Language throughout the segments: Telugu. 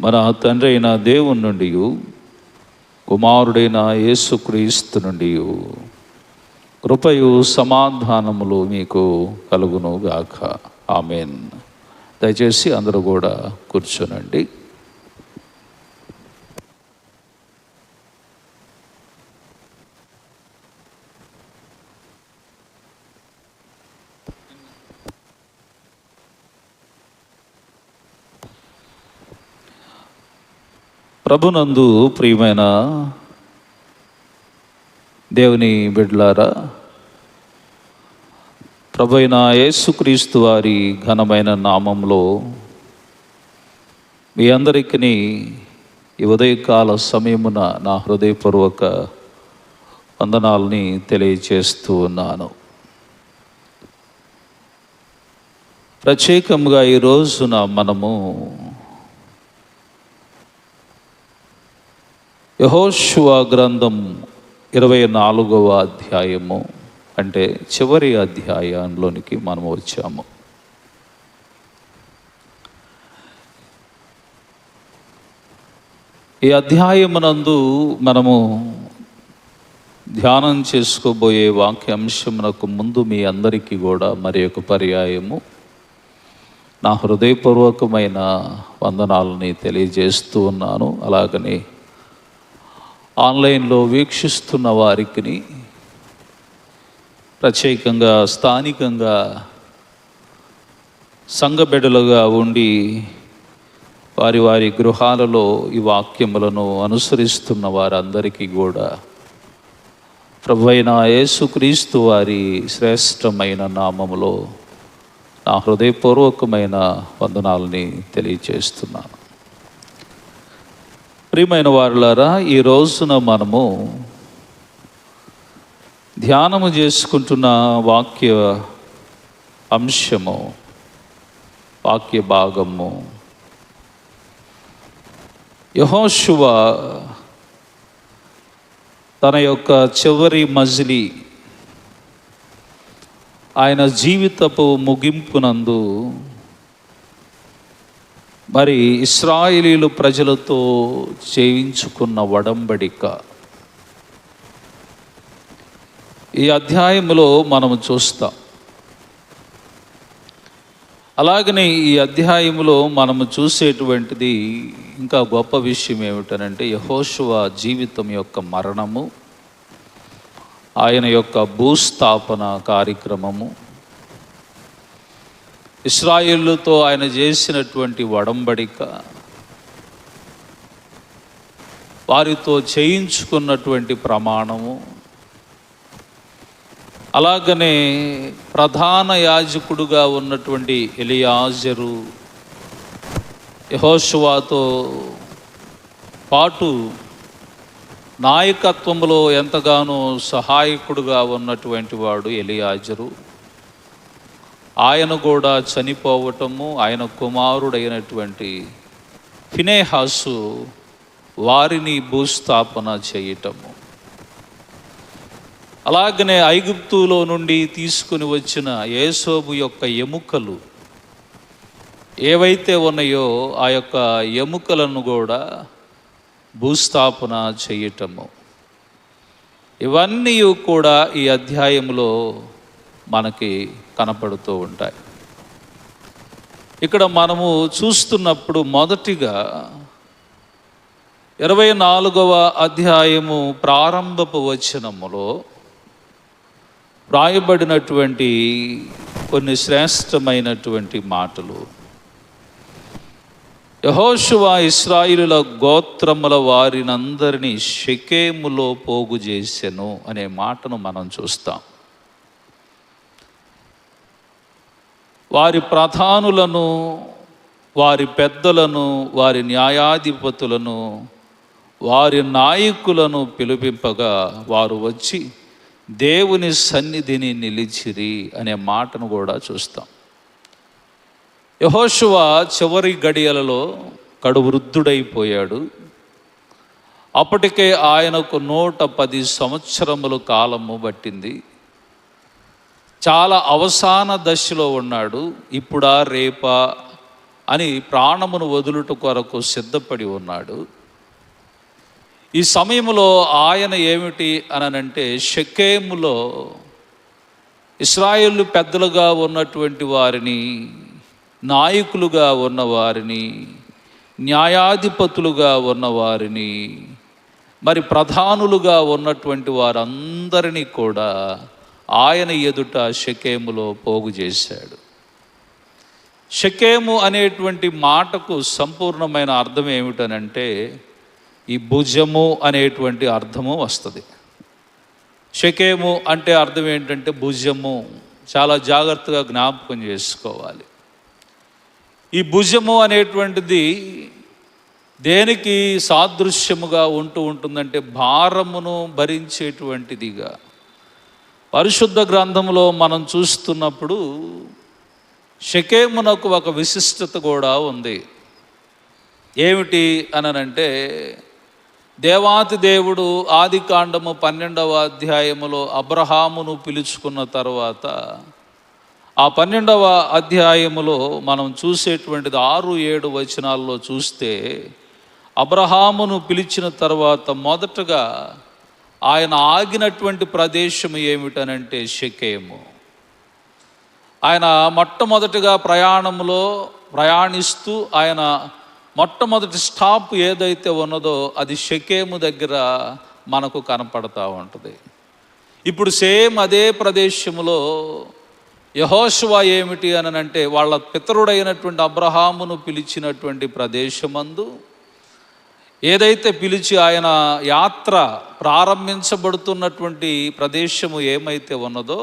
మన తండ్రి అయిన దేవుని నుండి కుమారుడైన యేసుక్రీస్తు నుండి కృపయు సమాధానములు మీకు కలుగును గాక ఆమెన్. దయచేసి అందరూ కూడా కూర్చోనండి. ప్రభునందు ప్రియమైన దేవుని బిడ్లారా ప్రభు అయిన యేసుక్రీస్తు వారి ఘనమైన నామంలో మీ అందరికీ ఈ ఉదయకాల సమయమున నా హృదయపూర్వక వందనాలని తెలియచేస్తూ ఉన్నాను. ప్రత్యేకంగా ఈ రోజున మనము యహోశువ గ్రంథం ఇరవై నాలుగవ అధ్యాయము అంటే చివరి అధ్యాయంలోనికి మనం వచ్చాము. ఈ అధ్యాయమునందు మనము ధ్యానం చేసుకోబోయే వాక్యాంశమునకు ముందు మీ అందరికీ కూడా మరి ఒక పర్యాయము. నా హృదయపూర్వకమైన వందనాలని తెలియజేస్తూ ఉన్నాను. అలాగని ఆన్లైన్లో వీక్షిస్తున్న వారికి ప్రత్యేకంగా స్థానికంగా సంఘబిడ్డలుగా ఉండి వారి వారి గృహాలలో ఈ వాక్యములను అనుసరిస్తున్న వారందరికీ కూడా ప్రభువైన యేసుక్రీస్తు వారి శ్రేష్టమైన నామములో నా హృదయపూర్వకమైన వందనాలని తెలియజేస్తున్నాను. ప్రియమైన వారులారా ఈ రోజున మనము ధ్యానము చేసుకుంటున్న వాక్య అంశము వాక్య భాగము. యహోశువ తన యొక్క చివరి మజిలీ ఆయన జీవితపు ముగింపునందు మరి ఇస్రాయిలీలు ప్రజలతో చేయించుకున్న వడంబడిక. ఈ అధ్యాయంలో మనం చూస్తాం. అలాగనే ఈ అధ్యాయంలో మనము చూసేటువంటిది ఇంకా గొప్ప విషయం ఏమిటనంటే యహోశువ జీవితం యొక్క మరణము ఆయన యొక్క భూస్థాపన కార్యక్రమము ఇస్రాయిల్తో ఆయన చేసినటువంటి వడంబడిక వారితో చేయించుకున్నటువంటి ప్రమాణము అలాగనే ప్రధాన యాజకుడుగా ఉన్నటువంటి ఎలియాజరు యహోశువాతో పాటు నాయకత్వంలో ఎంతగానో సహాయకుడుగా ఉన్నటువంటి వాడు ఎలియాజరు. ఆయన కూడా చనిపోవటము ఆయన కుమారుడైనటువంటి ఫినేహాసు వారిని భూస్థాపన చేయటము. అలాగనే ఐగుప్తులో నుండి తీసుకుని వచ్చిన యేసోబు యొక్క ఎముకలు ఏవైతే ఉన్నాయో ఆ యొక్క ఎముకలను కూడా భూస్థాపన చేయటము. ఇవన్నీ కూడా ఈ అధ్యాయంలో మనకి కనపడుతూ ఉంటాయి. ఇక్కడ మనము చూస్తున్నప్పుడు మొదటిగా ఇరవై నాలుగవ అధ్యాయము ప్రారంభపు వచనములో వ్రాయబడినటువంటి కొన్ని శ్రేష్టమైనటువంటి మాటలు. యహోశువా ఇస్రాయిలుల గోత్రముల వారినందరినీ షకేములో పోగు చేసెను అనే మాటను మనం చూస్తాం. వారి ప్రధానులను వారి పెద్దలను వారి న్యాయాధిపతులను వారి నాయకులను పిలిపింపగా వారు వచ్చి దేవుని సన్నిధిని నిలిచిరి అనే మాటను కూడా చూస్తాం. యహోశువ చివరి గడియలలో కడు వృద్ధుడైపోయాడు. అప్పటికే ఆయనకు నూట పది సంవత్సరముల కాలము పట్టింది. చాలా అవసాన దశలో ఉన్నాడు. ఇప్పుడా రేపా అని ప్రాణమును వదులుట కొరకు సిద్ధపడి ఉన్నాడు. ఈ సమయంలో ఆయన ఏమిటి అనంటే షకేములో ఇస్రాయేల్ పెద్దలుగా ఉన్నటువంటి వారిని నాయకులుగా ఉన్నవారిని న్యాయాధిపతులుగా ఉన్నవారిని మరి ప్రధానులుగా ఉన్నటువంటి వారందరినీ కూడా ఆయన ఎదుట షకేములో పోగు చేశాడు. షకేము అనేటువంటి మాటకు సంపూర్ణమైన అర్థం ఏమిటనంటే ఈ భుజము అనేటువంటి అర్థము వస్తుంది. షకేము అంటే అర్థం ఏంటంటే భుజము. చాలా జాగ్రత్తగా జ్ఞాపకం చేసుకోవాలి. ఈ భుజము అనేటువంటిది దేనికి సాదృశ్యముగా ఉంటూ ఉంటుందంటే భారమును భరించేటువంటిదిగా. పరిశుద్ధ గ్రంథంలో మనం చూస్తున్నప్పుడు షకేమునకు ఒక విశిష్టత కూడా ఉంది. ఏమిటి అననంటే దేవాతి దేవుడు ఆది కాండము పన్నెండవ అధ్యాయములో అబ్రహామును పిలుచుకున్న తర్వాత ఆ పన్నెండవ అధ్యాయములో మనం చూసేటువంటిది ఆరు ఏడు వచనాల్లో చూస్తే అబ్రహామును పిలిచిన తర్వాత మొదటగా ఆయన ఆగినటువంటి ప్రదేశం ఏమిటనంటే షకేము. ఆయన మొట్టమొదటిగా ప్రయాణంలో ప్రయాణిస్తూ ఆయన మొట్టమొదటి స్టాప్ ఏదైతే ఉన్నదో అది షకేము దగ్గర మనకు కనపడతా ఉంటుంది. ఇప్పుడు సేమ్ అదే ప్రదేశంలో యహోశువా ఏమిటి అని అంటే వాళ్ళ పితరుడైనటువంటి అబ్రహామును పిలిచినటువంటి ప్రదేశమందు ఏదైతే పిలిచి ఆయన యాత్ర ప్రారంభించబడుతున్నటువంటి ప్రదేశము ఏమైతే ఉన్నదో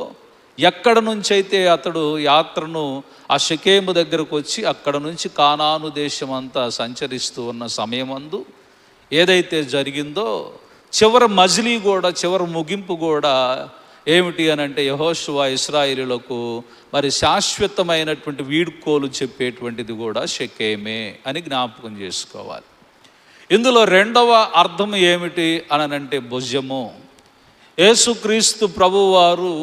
ఎక్కడ నుంచి అయితే అతడు యాత్రను ఆ షకేము దగ్గరకు వచ్చి అక్కడ నుంచి కానాను దేశం అంతా సంచరిస్తూ ఉన్న సమయమందు ఏదైతే జరిగిందో చివరి మజిలీ కూడా చివరి ముగింపు కూడా ఏమిటి అని అంటే యహోశువా ఇస్రాయిలులకు మరి శాశ్వతమైనటువంటి వీడ్కోలు చెప్పేటువంటిది కూడా షకేమే అని జ్ఞాపకం చేసుకోవాలి. ఇందులో రెండవ అర్థం ఏమిటి అనంటే భుజము. యేసుక్రీస్తు ప్రభువారు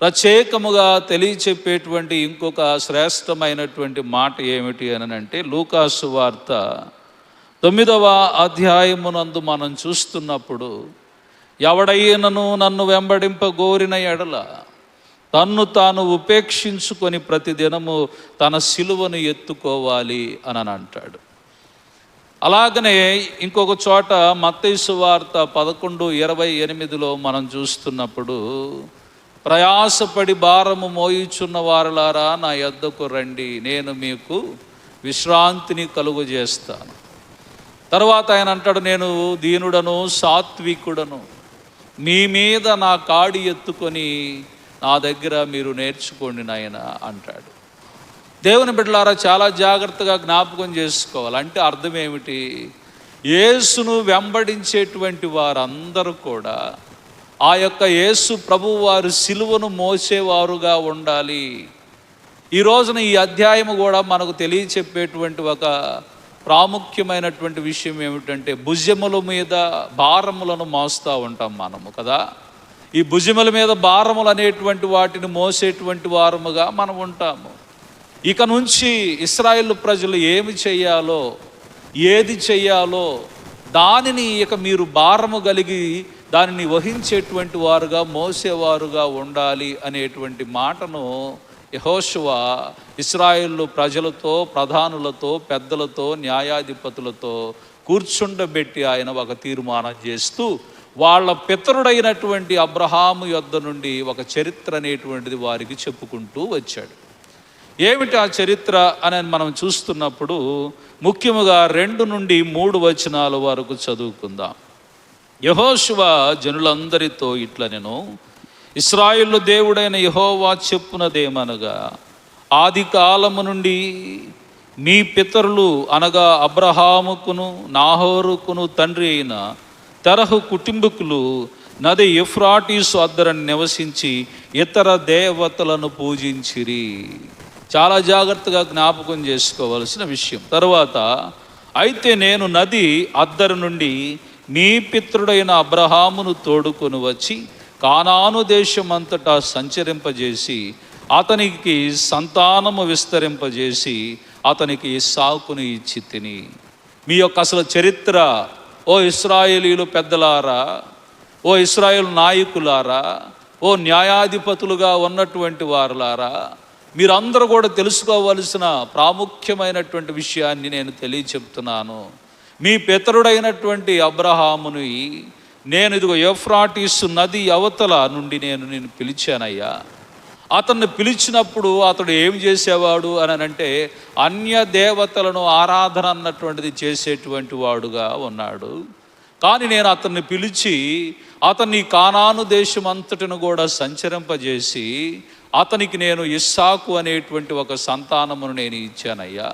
ప్రత్యేకముగా తెలియచెప్పేటువంటి ఇంకొక శ్రేష్టమైనటువంటి మాట ఏమిటి అనంటే లూకాసు వార్త తొమ్మిదవ అధ్యాయమునందు మనం చూస్తున్నప్పుడు ఎవడైనను నన్ను వెంబడింపగోరిన ఎడల తన్ను తాను ఉపేక్షించుకొని ప్రతిదినము తన సిలువను ఎత్తుకోవాలి అని అంటాడు అలాగనే ఇంకొక చోట మత్తైసు వార్త పదకొండు ఇరవై ఎనిమిదిలో మనం చూస్తున్నప్పుడు ప్రయాసపడి భారము మోయిచున్న వారులారా నా యొద్దకు రండి నేను మీకు విశ్రాంతిని కలుగు చేస్తాను తర్వాత ఆయన అంటాడు నేను దీనుడను సాత్వికుడను మీ మీద నా కాడి ఎత్తుకొని నా దగ్గర మీరు నేర్చుకోండి నాయన అంటాడు. దేవుని బిడ్డలారా చాలా జాగ్రత్తగా జ్ఞాపకం చేసుకోవాలి. అంటే అర్థం ఏమిటి? యేసును వెంబడించేటువంటి వారందరూ కూడా ఆ యొక్క యేసు ప్రభు వారు సిలువను మోసేవారుగా ఉండాలి. ఈ రోజున ఈ అధ్యాయము కూడా మనకు తెలియచెప్పేటువంటి ఒక ప్రాముఖ్యమైనటువంటి విషయం ఏమిటంటే భుజముల మీద భారములను మోస్తూ ఉంటాం మనము కదా? ఈ భుజముల మీద భారములు అనేటువంటి వాటిని మోసేటువంటి వారముగా మనం ఉంటాము. ఇక నుంచి ఇస్రాయేల్ ప్రజలు ఏమి చేయాలో ఏది చేయాలో దానిని ఇక మీరు భారము కలిగి దానిని వహించేటువంటి వారుగా మోసేవారుగా ఉండాలి అనేటువంటి మాటను యహోశువ ఇస్రాయేల్ ప్రజలతో ప్రధానులతో పెద్దలతో న్యాయాధిపతులతో కూర్చుండబెట్టి ఆయన ఒక తీర్మానం చేస్తూ వాళ్ళ పితరుడైనటువంటి అబ్రహాము యొద్ద నుండి ఒక చరిత్ర అనేటువంటిది వారికి చెప్పుకుంటూ వచ్చాడు. ఏమిటి ఆ చరిత్ర అని మనం చూస్తున్నప్పుడు ముఖ్యముగా రెండు నుండి మూడు వచనాల వరకు చదువుకుందాం. యహోశివ జనులందరితో ఇట్ల నేను ఇస్రాయిల్ దేవుడైన యహోవా చెప్పునదేమనగా ఆది కాలము నుండి మీ పితరులు అనగా అబ్రహాముకును నాహోరుకును తండ్రి అయిన తరహు కుటుంబకులు నది ఎఫ్రాటీసు అద్దరని నివసించి ఇతర దేవతలను పూజించిరి. చాలా జాగ్రత్తగా జ్ఞాపకం చేసుకోవలసిన విషయం. తర్వాత అయితే నేను నది అద్దరు నుండి నీ పిత్రుడైన అబ్రహామును తోడుకొని వచ్చి కానాను దేశమంతటా సంచరింపజేసి అతనికి సంతానము విస్తరింపజేసి అతనికి సాకుని ఇచ్చి తిని. మీ యొక్క అసలు చరిత్ర ఓ ఇస్రాయేలీలు పెద్దలారా ఓ ఇస్రాయేల్ నాయకులారా ఓ న్యాయాధిపతులుగా ఉన్నటువంటి వారులారా మీరందరూ కూడా తెలుసుకోవలసిన ప్రాముఖ్యమైనటువంటి విషయాన్ని నేను తెలియచెప్తున్నాను. మీ పితరుడైనటువంటి అబ్రహాముని నేను ఇదిగో ఎఫ్రాటీస్ నది అవతల నుండి నేను నేను పిలిచానయ్యా. అతన్ని పిలిచినప్పుడు అతడు ఏం చేసేవాడు అని అంటే అన్య దేవతలను ఆరాధన అన్నటువంటిది చేసేటువంటి వాడుగా ఉన్నాడు. కానీ నేను అతన్ని పిలిచి అతన్ని కానాను దేశం అంతటిని కూడా సంచరింపజేసి అతనికి నేను ఇస్సాకు అనేటువంటి ఒక సంతానమును నేను ఇచ్చానయ్యా.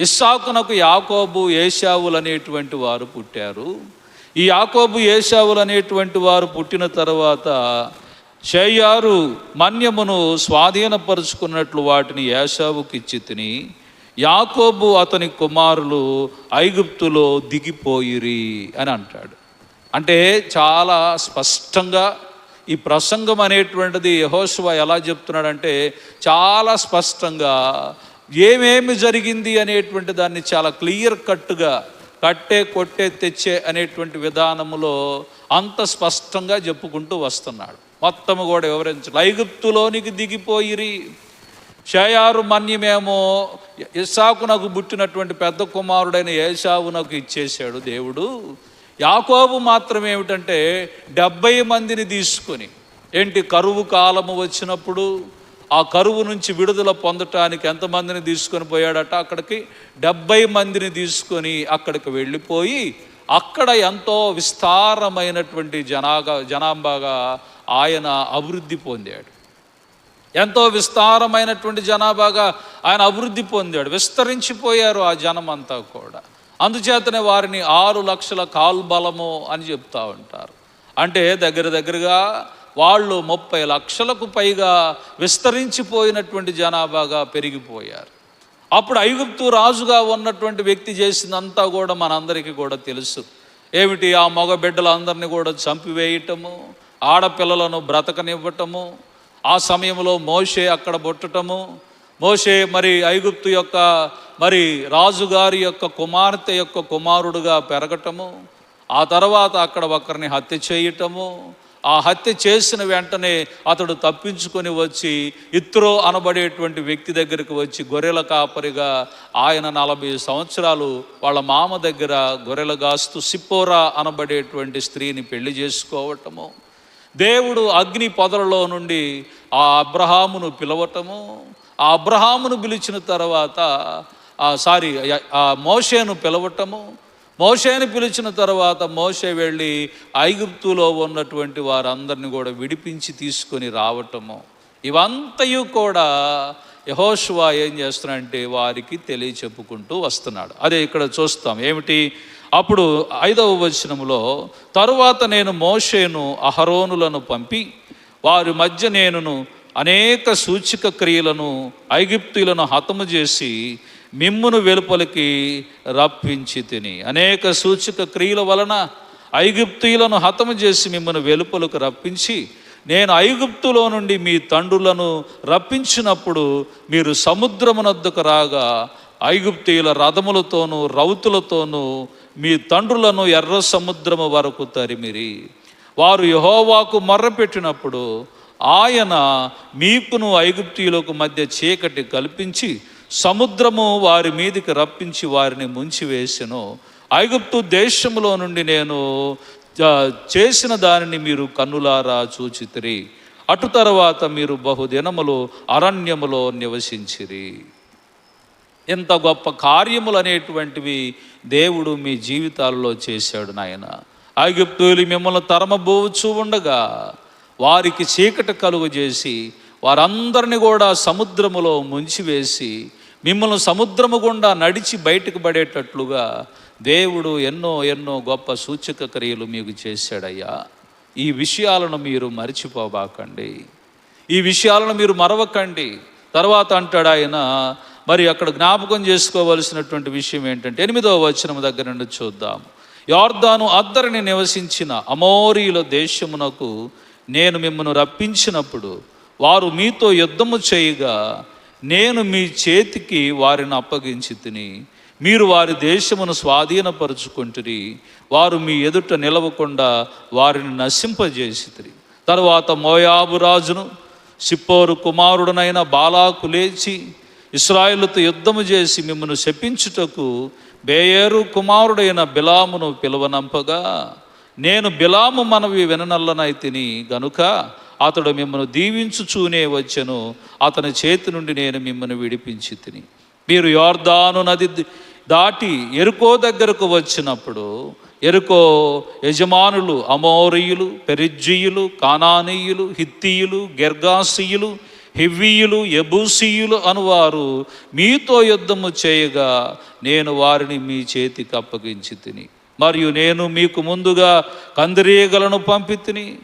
ఇస్సాకునకు యాకోబు ఏషావులు అనేటువంటి వారు పుట్టారు. ఈ యాకోబు ఏషావులు అనేటువంటి వారు పుట్టిన తర్వాత షేయారు మన్యమును స్వాధీనపరుచుకున్నట్లు వాటిని ఏషావుకి ఇచ్చి తిని యాకోబు అతని కుమారులు ఐగుప్తులో దిగిపోయిరి అని అంటాడు. అంటే చాలా స్పష్టంగా ఈ ప్రసంగం అనేటువంటిది యహోశివ ఎలా చెప్తున్నాడంటే చాలా స్పష్టంగా ఏమేమి జరిగింది అనేటువంటి దాన్ని చాలా క్లియర్ కట్గా కట్టే కొట్టే తెచ్చే అనేటువంటి విధానములో అంత స్పష్టంగా చెప్పుకుంటూ వస్తున్నాడు. మొత్తము కూడా వివరించాడు ఐగుప్తులోనికి దిగిపోయిరి. షయారు మన్యమేమో నాకు పుట్టినటువంటి పెద్ద కుమారుడైన ఏషావునకు ఇచ్చేశాడు దేవుడు. యాకోబు మాత్రం ఏమిటంటే డెబ్బై మందిని తీసుకొని ఏంటి కరువు కాలము వచ్చినప్పుడు ఆ కరువు నుంచి విడుదల పొందటానికి ఎంతమందిని తీసుకొని పోయాడట? అక్కడికి డెబ్బై మందిని తీసుకొని అక్కడికి వెళ్ళిపోయి అక్కడ ఎంతో విస్తారమైనటువంటి జనాగా జనాభాగా ఆయన అభివృద్ధి పొందాడు. ఎంతో విస్తారమైనటువంటి జనాభాగా ఆయన అభివృద్ధి పొందాడు. విస్తరించిపోయారు ఆ జనం అంతా కూడా. అందుచేతనే వారిని ఆరు లక్షల కాల్బలము అని చెప్తా ఉంటారు. అంటే దగ్గర దగ్గరగా వాళ్ళు ముప్పై లక్షలకు పైగా విస్తరించిపోయినటువంటి జనాభాగా పెరిగిపోయారు. అప్పుడు ఐగుప్తు రాజుగా ఉన్నటువంటి వ్యక్తి చేసిందంతా కూడా మనందరికీ కూడా తెలుసు. ఏమిటి? ఆ మగ బిడ్డలందరినీ కూడా చంపివేయటము ఆడపిల్లలను బ్రతకనివ్వటము ఆ సమయంలో మోషే అక్కడ బొట్టటము మోషే మరి ఐగుప్తు యొక్క మరి రాజుగారి యొక్క కుమార్తె యొక్క కుమారుడుగా పెరగటము ఆ తర్వాత అక్కడ ఒకరిని హత్య చేయటము ఆ హత్య చేసిన వెంటనే అతడు తప్పించుకొని వచ్చి ఇత్రో అనబడేటువంటి వ్యక్తి దగ్గరికి వచ్చి గొర్రెల కాపరిగా ఆయన నలభై సంవత్సరాలు వాళ్ళ మామ దగ్గర గొర్రెల గాస్తు సిప్పోరా అనబడేటువంటి స్త్రీని పెళ్ళి చేసుకోవటము. దేవుడు అగ్ని పొదలలో నుండి ఆ అబ్రహామును పిలవటము ఆ అబ్రహామును పిలిచిన తర్వాత ఆ సారీ ఆ మోషేను పిలవటము మోషేను పిలిచిన తర్వాత మోషే వెళ్ళి ఐగుప్తులో ఉన్నటువంటి వారందరిని కూడా విడిపించి తీసుకొని రావటము. ఇవంతయు కూడా యహోష్వా ఏం చేస్తున్నాడంటే వారికి తెలియచెప్పుకుంటూ వస్తున్నాడు. అదే ఇక్కడ చూస్తాం. ఏమిటి? అప్పుడు ఐదవ వచనంలో తరువాత నేను మోషేను అహరోనులను పంపి వారి మధ్య నేనును అనేక సూచిక క్రియలను ఐగుప్తులను హతము చేసి మిమ్మును వెలుపలికి రప్పించి తిని. అనేక సూచిక క్రియల వలన ఐగుప్తులను హతము చేసి మిమ్మల్ని వెలుపలకు రప్పించి నేను ఐగుప్తులో నుండి మీ తండ్రులను రప్పించినప్పుడు మీరు సముద్రమునద్దుకు రాగా ఐగుప్తీయుల రథములతోనూ రౌతులతోనూ మీ తండ్రులను ఎర్ర సముద్రము వరకు తరిమిరి. వారు యహోవాకు మొర్రపెట్టినప్పుడు ఆయన మీకును ఐగుప్తీయులకు మధ్య చీకటి కల్పించి సముద్రము వారి మీదికి రప్పించి వారిని ముంచివేసెను. ఐగుప్తు దేశములో నుండి నేను చేసిన దానిని మీరు కన్నులారా చూచితిరి. అటు తర్వాత మీరు బహుదినములు అరణ్యములో నివసించిరి. ఎంత గొప్ప కార్యములు అనేటువంటివి దేవుడు మీ జీవితాల్లో చేశాడు నాయన. ఐగుప్తులు మిమ్మల్ని తరమబోవచ్చు ఉండగా వారికి చీకటి కలుగు చేసి వారందరిని కూడా సముద్రములో ముంచివేసి మిమ్మల్ని సముద్రము గుండా నడిచి బయటకు పడేటట్లుగా దేవుడు ఎన్నో ఎన్నో గొప్ప సూచక క్రియలు మీకు చేశాడయ్యా. ఈ విషయాలను మీరు మరిచిపోబాకండి. ఈ విషయాలను మీరు మరవకండి. తర్వాత అంటాడు ఆయన మరి అక్కడ జ్ఞాపకం చేసుకోవలసినటువంటి విషయం ఏంటంటే ఎనిమిదవ వచనం దగ్గర నుండి చూద్దాం. యార్దాను అద్దరిని నివసించిన అమోరీల దేశమునకు నేను మిమ్మల్ని రప్పించినప్పుడు వారు మీతో యుద్ధము చేయగా నేను మీ చేతికి వారిని అప్పగించి తిని మీరు వారి దేశమును స్వాధీనపరుచుకుంటుని వారు మీ ఎదుట నిలవకుండా వారిని నశింపజేసి తరువాత మోయాబు రాజును సిప్పోరు కుమారుడనైన బాలాకు లేచి ఇస్రాయిలతో యుద్ధము చేసి మిమ్మల్ని శపించుటకు బేయేరు కుమారుడైన బిలామును పిలువనంపగా నేను బిలాము మనవి విననల్లనై తిని గనుక అతడు మిమ్మల్ని దీవించుచూనే వచ్చెను అతని చేతి నుండి నేను మిమ్మల్ని విడిపించి తిని. మీరు యోర్దాను నది దాటి ఎరుకో దగ్గరకు వచ్చినప్పుడు ఎరుకో యజమానులు అమోరియులు పెరిజ్జీయులు కానానీయులు హిత్తీయులు గెర్గాసీయులు హివ్వీయులు ఎబూసీయులు అనువారు మీతో యుద్ధము చేయగా నేను వారిని మీ చేతికి అప్పగించి తిని. మరియు నేను మీకు ముందుగా కందిరీగలను పంపితిని.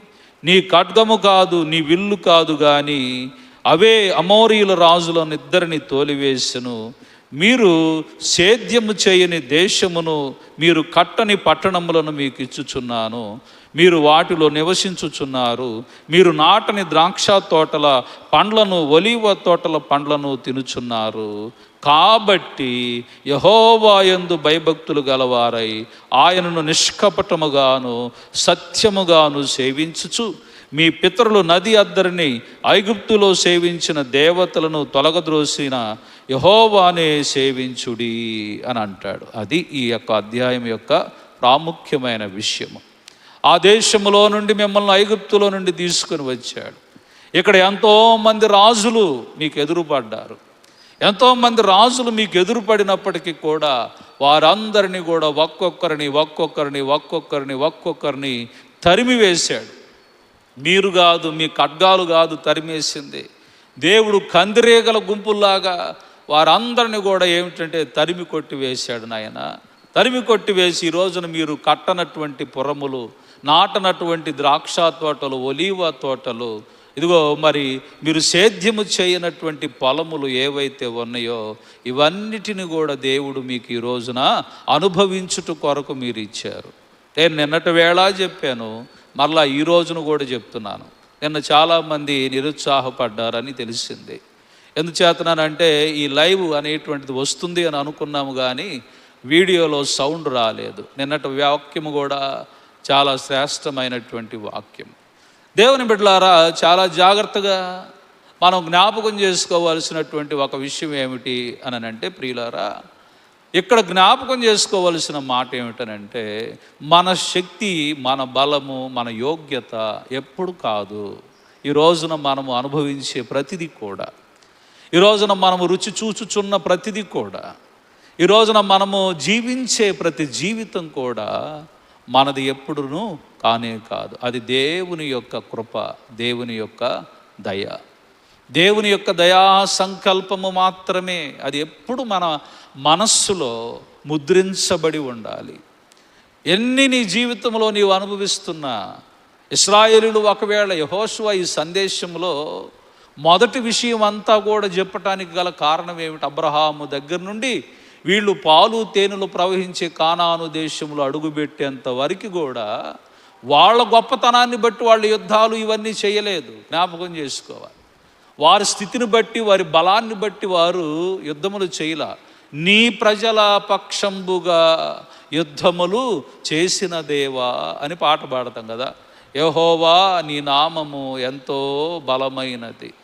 నీ ఖడ్గము కాదు నీ విల్లు కాదు కానీ అవే అమోరీయుల రాజులను ఇద్దరిని తోలివేసెను. మీరు సేద్యము చేయని దేశమును మీరు కట్టని పట్టణములను మీకు ఇచ్చుచున్నాను. మీరు వాటిలో నివసించుచున్నారు. మీరు నాటని ద్రాక్ష తోటల పండ్లను ఒలివ తోటల పండ్లను తినుచున్నారు. కాబట్టి యహోవాయందు భయభక్తులు గలవారై ఆయనను నిష్కపటముగాను సత్యముగాను సేవించుచు. మీ పితరులు నది అద్దరిని ఐగుప్తులో సేవించిన దేవతలను తొలగద్రోసిన యహోవానే సేవించుడి అని అంటాడు. అది ఈ యొక్క అధ్యాయం యొక్క ప్రాముఖ్యమైన విషయము. ఆ దేశంలో నుండి మిమ్మల్ని ఐగుప్తులో నుండి తీసుకొని వచ్చాడు. ఇక్కడ ఎంతోమంది రాజులు మీకు ఎదురుపడ్డారు. ఎంతోమంది రాజులు మీకు ఎదురుపడినప్పటికీ కూడా వారందరినీ కూడా ఒక్కొక్కరిని ఒక్కొక్కరిని ఒక్కొక్కరిని ఒక్కొక్కరిని తరిమి వేశాడు మీరు కాదు మీ ఖడ్గాలు కాదు తరిమేసింది. దేవుడు కందిరేగల గుంపుల్లాగా వారందరిని కూడా ఏమిటంటే తరిమి కొట్టి వేశాడు నాయన. తరిమి కొట్టి వేసి ఈ రోజున మీరు కట్టనటువంటి పురములు నాటనటువంటి ద్రాక్ష తోటలు ఒలీవ తోటలు ఇదిగో మరి మీరు సేద్యము చేయనటువంటి పొలములు ఏవైతే ఉన్నాయో ఇవన్నిటిని కూడా దేవుడు మీకు ఈ రోజున అనుభవించుట కొరకు మీరు ఇచ్చారు. నేను నిన్నటి వేళ చెప్పాను మరలా ఈ రోజును కూడా చెప్తున్నాను. నిన్న చాలామంది నిరుత్సాహపడ్డారని తెలిసింది. ఎందుచేతనానంటే ఈ లైవ్ అనేటువంటిది వస్తుంది అని అనుకున్నాము కానీ వీడియోలో సౌండ్ రాలేదు. నిన్నటి వాక్యము కూడా చాలా శ్రేష్టమైనటువంటి వాక్యం. దేవుని బిడ్డలారా చాలా జాగ్రత్తగా మనం జ్ఞాపకం చేసుకోవాల్సినటువంటి ఒక విషయం ఏమిటి అని అంటే ప్రియులారా ఇక్కడ జ్ఞాపకం చేసుకోవలసిన మాట ఏమిటనంటే మన శక్తి మన బలము మన యోగ్యత ఎప్పుడు కాదు. ఈ రోజున మనము అనుభవించే ప్రతిదీ కూడా. ఈ రోజున మనము రుచి చూచుచున్న ప్రతిదీ కూడా. ఈ రోజున మనము జీవించే ప్రతి జీవితం కూడా మనది ఎప్పుడునూ కానే కాదు. అది దేవుని యొక్క కృప దేవుని యొక్క దయ. దేవుని యొక్క దయా సంకల్పము మాత్రమే. అది ఎప్పుడు మన మనస్సులో ముద్రించబడి ఉండాలి. ఎన్ని నీ జీవితంలో నీవు అనుభవిస్తున్నా ఇస్రాయేలులు ఒకవేళ యహోశువ ఈ సందేశంలో మొదటి విషయం అంతా కూడా చెప్పటానికి గల కారణం ఏమిటి? అబ్రహాము దగ్గర నుండి వీళ్ళు పాలు తేనెలు ప్రవహించే కానాను దేశంలో అడుగుపెట్టేంత వరకు కూడా వాళ్ళ గొప్పతనాన్ని బట్టి వాళ్ళ యుద్ధాలు ఇవన్నీ చేయలేదు. జ్ఞాపకం చేసుకోవాలి. వారి స్థితిని బట్టి వారి బలాన్ని బట్టి వారు యుద్ధములు చేయలే. నీ ప్రజల పక్షంబుగా యుద్ధములు చేసిన దేవా అని పాట పాడతాం కదా. యహోవా నీ నామము ఎంతో బలమైనది.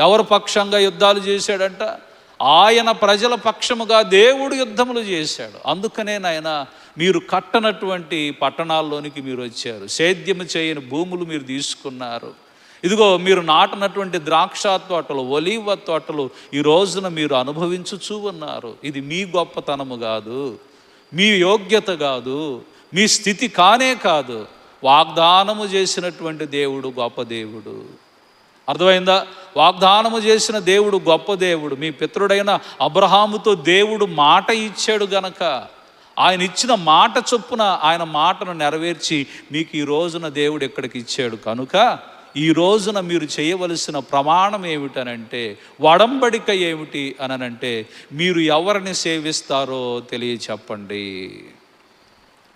ఎవరు పక్షంగా యుద్ధాలు చేశాడంట? ఆయన ప్రజల పక్షముగా దేవుడు యుద్ధములు చేశాడు. అందుకనే నాయన మీరు కట్టనటువంటి పట్టణాల్లోనికి మీరు వచ్చారు. సేద్యము చేయని భూములు మీరు తీసుకున్నారు. ఇదిగో మీరు నాటినటువంటి ద్రాక్ష తోటలు ఒలీవ తోటలు ఈ రోజున మీరు అనుభవించుచూ ఉన్నారు. ఇది మీ గొప్పతనము కాదు మీ యోగ్యత కాదు మీ స్థితి కానే కాదు. వాగ్దానము చేసినటువంటి దేవుడు గొప్ప దేవుడు. అర్థమైందా? వాగ్దానము చేసిన దేవుడు గొప్ప దేవుడు. మీ పితృడైన అబ్రహాముతో దేవుడు మాట ఇచ్చాడు గనక ఆయన ఇచ్చిన మాట చొప్పున ఆయన మాటను నెరవేర్చి మీకు ఈ రోజున దేవుడు ఎక్కడికి ఇచ్చాడు. కనుక ఈ రోజున మీరు చేయవలసిన ప్రమాణం ఏమిటనంటే వడంబడిక ఏమిటి అనంటే మీరు ఎవరిని సేవిస్తారో తెలియ చెప్పండి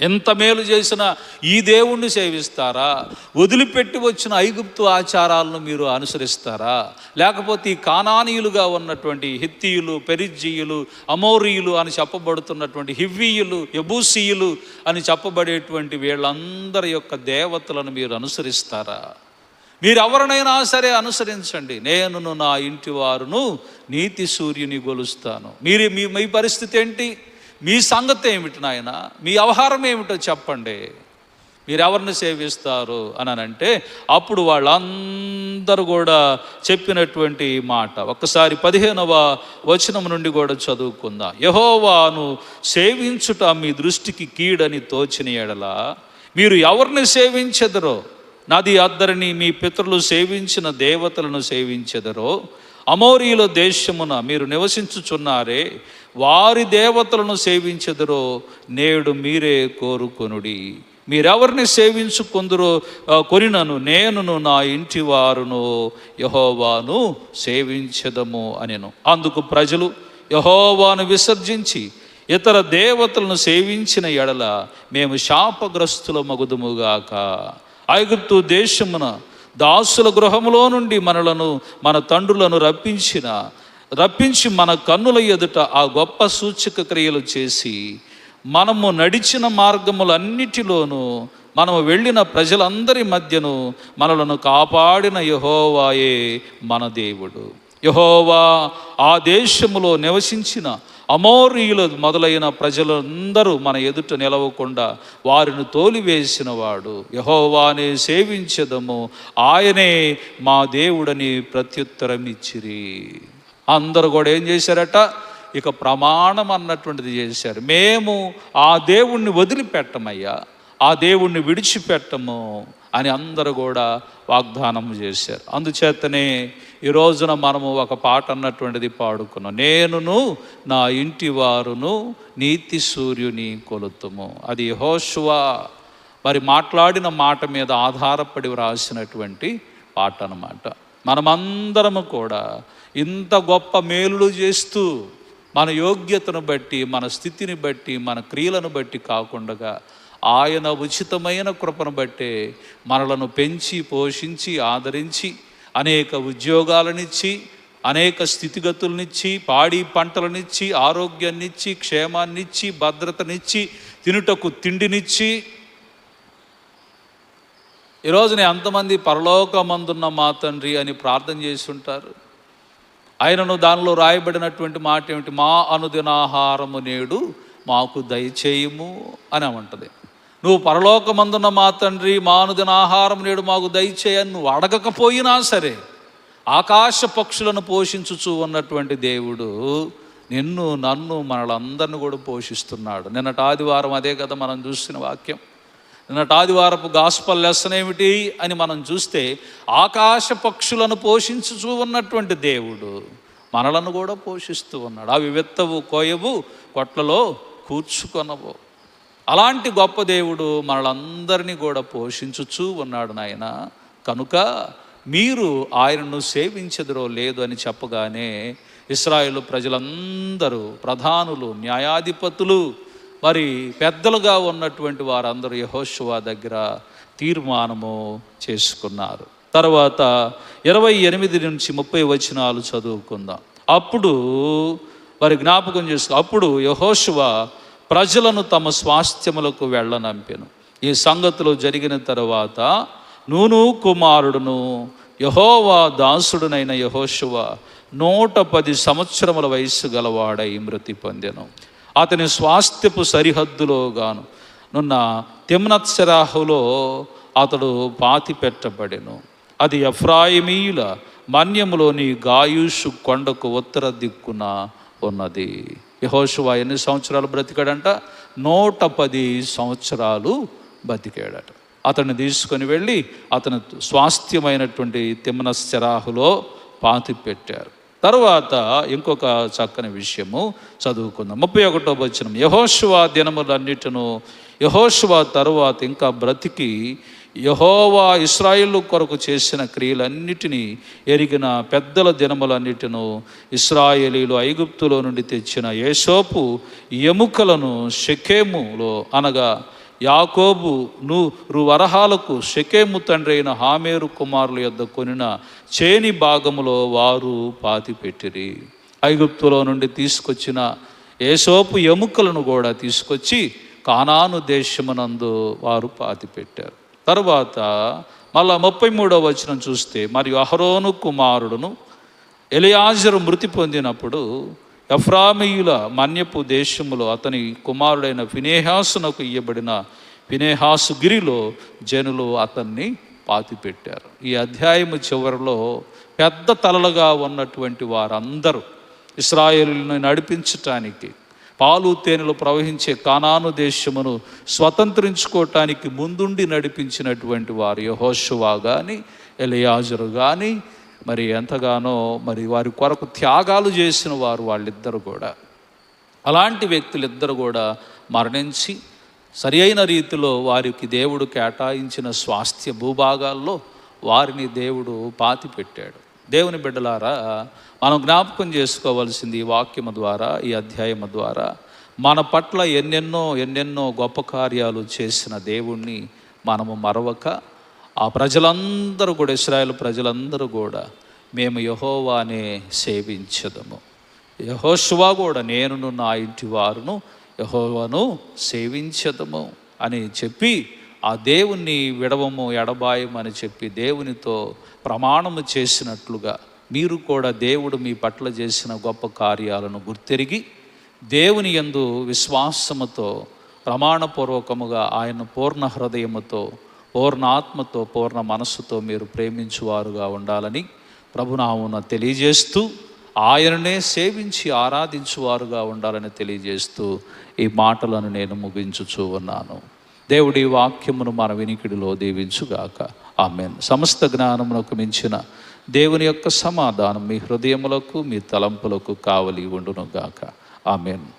ఎంత మేలు చేసినా ఈ దేవుణ్ణి సేవిస్తారా? వదిలిపెట్టి వచ్చిన ఐగుప్తు ఆచారాలను మీరు అనుసరిస్తారా? లేకపోతే ఈ కానానీయులుగా ఉన్నటువంటి హిత్తీయులు పెరిజ్జీయులు అమోరీయులు అని చెప్పబడుతున్నటువంటి హివ్వీయులు యబూసీయులు అని చెప్పబడేటువంటి వీళ్ళందరి యొక్క దేవతలను మీరు అనుసరిస్తారా? మీరు ఎవరినైనా సరే అనుసరించండి. నేను నా ఇంటి వారును నీతి సూర్యుని గొలుస్తాను. మీరు మీ మీ పరిస్థితి ఏంటి? మీ సంగతి ఏమిటి నాయన? మీ వ్యవహారం ఏమిటో చెప్పండి. మీరు ఎవరిని సేవిస్తారు అని అంటే అప్పుడు వాళ్ళందరూ కూడా చెప్పినటువంటి మాట. ఒక్కసారి పదిహేనవ వచనం నుండి కూడా చదువుకుందాం. యహోవాను సేవించుట మీ దృష్టికి కీడని తోచిన ఎడల మీరు ఎవరిని సేవించెదరో నది అద్దరిని మీ పితరులు సేవించిన దేవతలను సేవించెదరో అమోరీల దేశమున మీరు నివసించుచున్నారే వారి దేవతలను సేవించెదరో నేడు మీరే కోరుకొనుడి. మీరెవరిని సేవించుకుందరో కొనినను నేనును నా ఇంటి వారును యహోవాను సేవించదము అనెను. అందుకు ప్రజలు యహోవాను విసర్జించి ఇతర దేవతలను సేవించిన ఎడల మేము శాపగ్రస్తుల మగుదుముగాక ఐగుప్తు దేశమున దాసుల గృహములో నుండి మనలను మన తండ్రులను రప్పించిన రప్పించి మన కన్నుల ఎదుట ఆ గొప్ప సూచక క్రియలు చేసి మనము నడిచిన మార్గములన్నిటిలోనూ మనము వెళ్ళిన ప్రజలందరి మధ్యను మనలను కాపాడిన యహోవాయే మన దేవుడు. యహోవా ఆ దేశములో నివసించిన అమోరీయులు మొదలైన ప్రజలందరూ మన ఎదుట నిలవకుండా వారిని తోలివేసిన వాడు యహోవానే సేవించదము. ఆయనే మా దేవుడని ప్రత్యుత్తరం ఇచ్చిరి అందరూ కూడా ఏం చేశారట? ఇక ప్రమాణం అన్నటువంటిది చేశారు. మేము ఆ దేవుణ్ణి వదిలిపెట్టమయ్యా. ఆ దేవుణ్ణి విడిచిపెట్టము అని అందరూ కూడా వాగ్దానం చేశారు. అందుచేతనే ఈ రోజున మనము ఒక పాట అన్నటువంటిది పాడుకున్నాం. నేనును నా ఇంటి వారును నీతి సూర్యుని కొలుతుము. అది హోషువా మరి మాట్లాడిన మాట మీద ఆధారపడి వ్రాసినటువంటి పాట అన్నమాట. మనమందరము కూడా ఇంత గొప్ప మేలులు చేస్తూ మన యోగ్యతను బట్టి మన స్థితిని బట్టి మన క్రియలను బట్టి కాకుండా ఆయన ఉచితమైన కృపను బట్టే మనలను పెంచి పోషించి ఆదరించి అనేక ఉద్యోగాలనిచ్చి అనేక స్థితిగతులనిచ్చి పాడి పంటలనిచ్చి ఆరోగ్యాన్నిచ్చి క్షేమాన్నిచ్చి భద్రతనిచ్చి తినుటకు తిండినిచ్చి. ఈరోజు నేను అంతమంది పరలోకమందున్న మా తండ్రి అని ప్రార్థన చేసి ఉంటారు ఆయనను దానిలో రాయబడినటువంటి మాట ఏమిటి మా అనుదినాహారము నేడు మాకు దయచేయము అని అంటది నువ్వు పరలోకమందున మా తండ్రి మానుదిన ఆహారం నేడు మాకు దయచేయని నువ్వు అడగకపోయినా సరే ఆకాశ పక్షులను పోషించుచు ఉన్నటువంటి దేవుడు నిన్ను నన్ను మనలందరిని కూడా పోషిస్తున్నాడు. నిన్నటి ఆదివారం అదే కదా మనం చూసిన వాక్యం. నిన్నటి ఆదివారపు గాస్పల్ లెసన్ ఏమిటి అని మనం చూస్తే ఆకాశ పక్షులను పోషించుచూ ఉన్నటువంటి దేవుడు మనలను కూడా పోషిస్తూ ఉన్నాడు. అవి విత్తవు కోయవు కొట్లలో కూర్చుకొనవు. అలాంటి గొప్ప దేవుడు మనలందరినీ కూడా పోషించుచూ ఉన్నాడు నాయన. కనుక మీరు ఆయనను సేవించదురో లేదు అని చెప్పగానే ఇస్రాయేల్ ప్రజలందరూ ప్రధానులు న్యాయాధిపతులు మరి పెద్దలుగా ఉన్నటువంటి వారందరూ యహోశువా దగ్గర తీర్మానము చేసుకున్నారు. తర్వాత ఇరవై ఎనిమిది నుంచి ముప్పై వచనాలు చదువుకుందాం. అప్పుడు వారి జ్ఞాపకం చేసుకో అప్పుడు యహోశువ ప్రజలను తమ స్వాస్థ్యములకు వెళ్ళనంపెను. ఈ సంగతులు జరిగిన తర్వాత నూను కుమారుడును యహోవా దాసుడునైన యహోశువ నూట పది సంవత్సరముల వయస్సు గలవాడై మృతి పొందెను. అతని స్వాస్థ్యపు సరిహద్దులో గాను నున్న తిమ్నత్సరాహులో అతడు పాతి పెట్టబడెను. అది ఎఫ్రాయిమీయుల మన్యములోని గాయుషు కొండకు ఉత్తర దిక్కున ఉన్నది. యహోశువ ఎన్ని సంవత్సరాలు బ్రతికాడంట? నూట పది సంవత్సరాలు బతికాడట అతన్ని తీసుకొని వెళ్ళి అతను స్వాస్థ్యమైనటువంటి తిమ్మనశ్చరాహులో పాతి పెట్టారు. తర్వాత ఇంకొక చక్కని విషయము చదువుకుందాం. ముప్పై ఒకటో వచ్చిన యహోశువా దినములన్నిటిను యహోశువా తరువాత ఇంకా బ్రతికి యహోవా ఇస్రాయిల్ కొరకు చేసిన క్రియలన్నిటినీ ఎరిగిన పెద్దల దినములన్నిటిను ఇస్రాయేలీలు ఐగుప్తులో నుండి తెచ్చిన ఏసోపు ఎముకలను షకేములో అనగా యాకోబు నూరు వరహాలకు షకేము తండ్రి అయిన హామేరు కుమారుల యొద్ద కొనిన చేని భాగములో వారు పాతి పెట్టిరి ఐగుప్తులో నుండి తీసుకొచ్చిన ఏసోపు ఎముకలను కూడా తీసుకొచ్చి కానాను దేశమునందు వారు పాతి పెట్టారు తర్వాత మళ్ళా ముప్పై మూడవ వచనం చూస్తే మరియు అహరోను కుమారుడును ఎలియాజరు మృతి పొందినప్పుడు ఎఫ్రామీయుల మన్యపు దేశములో అతని కుమారుడైన ఫినేహాసునకు ఇయ్యబడిన ఫినేహాసు గిరిలో జనులు అతన్ని పాతిపెట్టారు. ఈ అధ్యాయము చివరిలో పెద్ద తలలుగా ఉన్నటువంటి వారందరూ ఇస్రాయేలుని నడిపించటానికి పాలు తేనెలు ప్రవహించే కానాను దేశమును స్వతంత్రించుకోవటానికి ముందుండి నడిపించినటువంటి వారు యహోషువా కానీ ఎలియాజరు కానీ మరి ఎంతగానో మరి వారి కొరకు త్యాగాలు చేసిన వారు వాళ్ళిద్దరు కూడా. అలాంటి వ్యక్తులిద్దరు కూడా మరణించి సరి అయిన రీతిలో వారికి దేవుడు కేటాయించిన స్వాస్థ్య భూభాగాల్లో వారిని దేవుడు పాతి పెట్టాడు దేవుని బిడ్డలారా మనం జ్ఞాపకం చేసుకోవాల్సింది ఈ వాక్యము ద్వారా ఈ అధ్యాయము ద్వారా. మన పట్ల ఎన్నెన్నో ఎన్నెన్నో గొప్ప కార్యాలు చేసిన దేవుణ్ణి మనము మరవక ఆ ప్రజలందరూ కూడా ఇస్రాయల్ ప్రజలందరూ కూడా మేము యహోవానే సేవించదము. యహోశువా కూడా నేనును నా ఇంటి వారును యహోవాను సేవించదము అని చెప్పి ఆ దేవుణ్ణి విడవము ఎడబాయము అని చెప్పి దేవునితో ప్రమాణము చేసినట్లుగా మీరు కూడా దేవుడు మీ పట్ల చేసిన గొప్ప కార్యాలను గుర్తెరిగి దేవుని యందు విశ్వాసముతో ప్రమాణపూర్వకముగా ఆయన పూర్ణ హృదయముతో పూర్ణాత్మతో పూర్ణ మనస్సుతో మీరు ప్రేమించువారుగా ఉండాలని ప్రభునామున తెలియజేస్తూ ఆయననే సేవించి ఆరాధించువారుగా ఉండాలని తెలియజేస్తూ ఈ మాటలను నేను ముగించుచూ ఉన్నాను. దేవుడి వాక్యమును మన వినికిడిలో దీవించుగాక. ఆమెన్. సమస్త జ్ఞానమునకు మించిన దేవుని యొక్క సమాధానం మీ హృదయములకు మీ తలంపులకు కావలి ఉండునుగాక. ఆమెను.